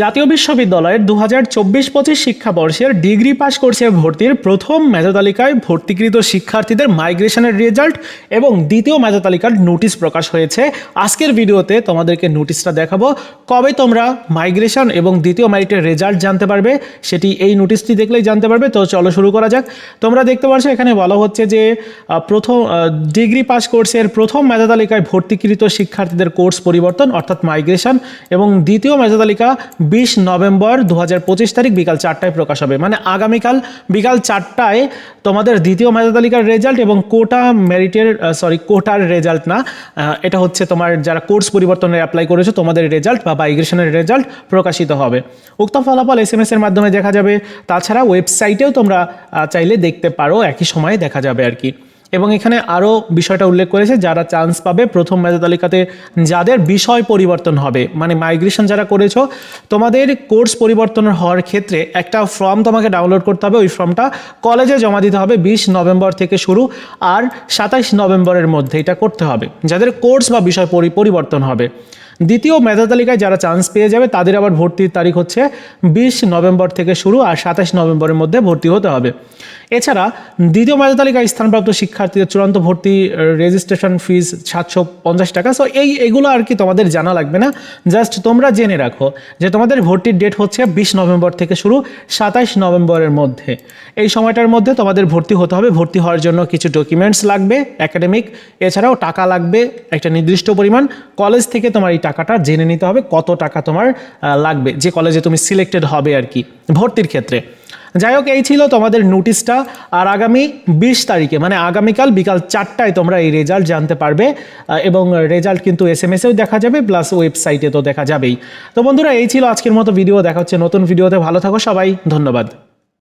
জাতীয় বিশ্ববিদ্যালয়ের দু হাজার চব্বিশ পঁচিশ শিক্ষাবর্ষের ডিগ্রি পাস কোর্সে ভর্তির প্রথম মেধাতালিকায় ভর্তিকৃত শিক্ষার্থীদের মাইগ্রেশনের রেজাল্ট এবং দ্বিতীয় মেধাতালিকার নোটিশ প্রকাশ হয়েছে। আজকের ভিডিওতে তোমাদেরকে নোটিশটা দেখাবো। কবে তোমরা মাইগ্রেশন এবং দ্বিতীয় মেরিটের রেজাল্ট জানতে পারবে, সেটি এই নোটিশটি দেখলেই জানতে পারবে। তো চলো শুরু করা যাক। তোমরা দেখতে পাচ্ছ এখানে বলা হচ্ছে যে প্রথম ডিগ্রি পাস কোর্সের প্রথম মেধাতালিকায় ভর্তিকৃত শিক্ষার্থীদের কোর্স পরিবর্তন, অর্থাৎ মাইগ্রেশন এবং দ্বিতীয় মেধাতালিকা বিশ নভেম্বর দু তারিখ বিকাল চারটায় প্রকাশ হবে। মানে আগামীকাল বিকাল চারটায় তোমাদের দ্বিতীয় মেধাতালিকার রেজাল্ট এবং কোটা মেরিটের সরি কোটার রেজাল্ট না এটা হচ্ছে তোমার যারা কোর্স পরিবর্তনের অ্যাপ্লাই করেছ, তোমাদের রেজাল্ট বা মাইগ্রেশনের রেজাল্ট প্রকাশিত হবে। উক্ত ফলাফল এস এম এর মাধ্যমে দেখা যাবে। তাছাড়া ওয়েবসাইটেও তোমরা চাইলে দেখতে পারো, একই সময়ে দেখা যাবে আর কি। এবং এখানে আরও বিষয়টা উল্লেখ করেছে, যারা চান্স পাবে প্রথম মেধা তালিকাতে যাদের বিষয় পরিবর্তন হবে। মানে মাইগ্রেশন যারা করেছ, তোমাদের কোর্স পরিবর্তন হওয়ার ক্ষেত্রে একটা ফর্ম তোমাকে ডাউনলোড করতে হবে, ওই ফর্মটা কলেজে জমা দিতে হবে বিশ নভেম্বর থেকে শুরু আর সাতাইশ নভেম্বরের মধ্যে এটা করতে হবে, যাদের কোর্স বা বিষয় পরি- পরিবর্তন হবে। দ্বিতীয় মেধা তালিকায় যারা চান্স পেয়ে যাবে, তাদের আবার ভর্তির তারিখ হচ্ছে বিশ নভেম্বর থেকে শুরু আর সাতাশ নভেম্বরের মধ্যে ভর্তি হতে হবে। এছাড়া দ্বিতীয় মেধা তালিকায় স্থানপ্রাপ্ত শিক্ষার্থীদের চূড়ান্ত ভর্তি রেজিস্ট্রেশন ফিজ সাতশো পঞ্চাশ টাকা। সো এই, এগুলো আর কি তোমাদের জানা লাগবে না। জাস্ট তোমরা জেনে রাখো যে তোমাদের ভর্তির ডেট হচ্ছে বিশ নভেম্বর থেকে শুরু সাতাশ নভেম্বরের মধ্যে। এই সময়টার মধ্যে তোমাদের ভর্তি হতে হবে। ভর্তি হওয়ার জন্য কিছু ডকুমেন্টস লাগবে একাডেমিক এছাড়াও টাকা লাগবে, একটা নির্দিষ্ট পরিমাণ। কলেজ থেকে তোমার এই টাকাটা জেনে নিতে হবে, কত টাকা তোমার লাগবে। যে কলেজে তুমি সিলেক্টেড হবে আর কি, ভর্তির ক্ষেত্রে। যাই হোক এই ছিল তোমাদের নোটিশটা আর আগামী বিশ তারিখে মানে আগামীকাল বিকাল চারটায় তোমরা এই রেজাল্ট জানতে পারবে। এবং রেজাল্ট কিন্তু এস এম এসেও দেখা যাবে প্লাস ওয়েবসাইটে তো দেখা যাবেই। তো বন্ধুরা, এই ছিল আজকের মতো ভিডিও দেখা হচ্ছে নতুন ভিডিওতে ভালো থাকো সবাই। ধন্যবাদ।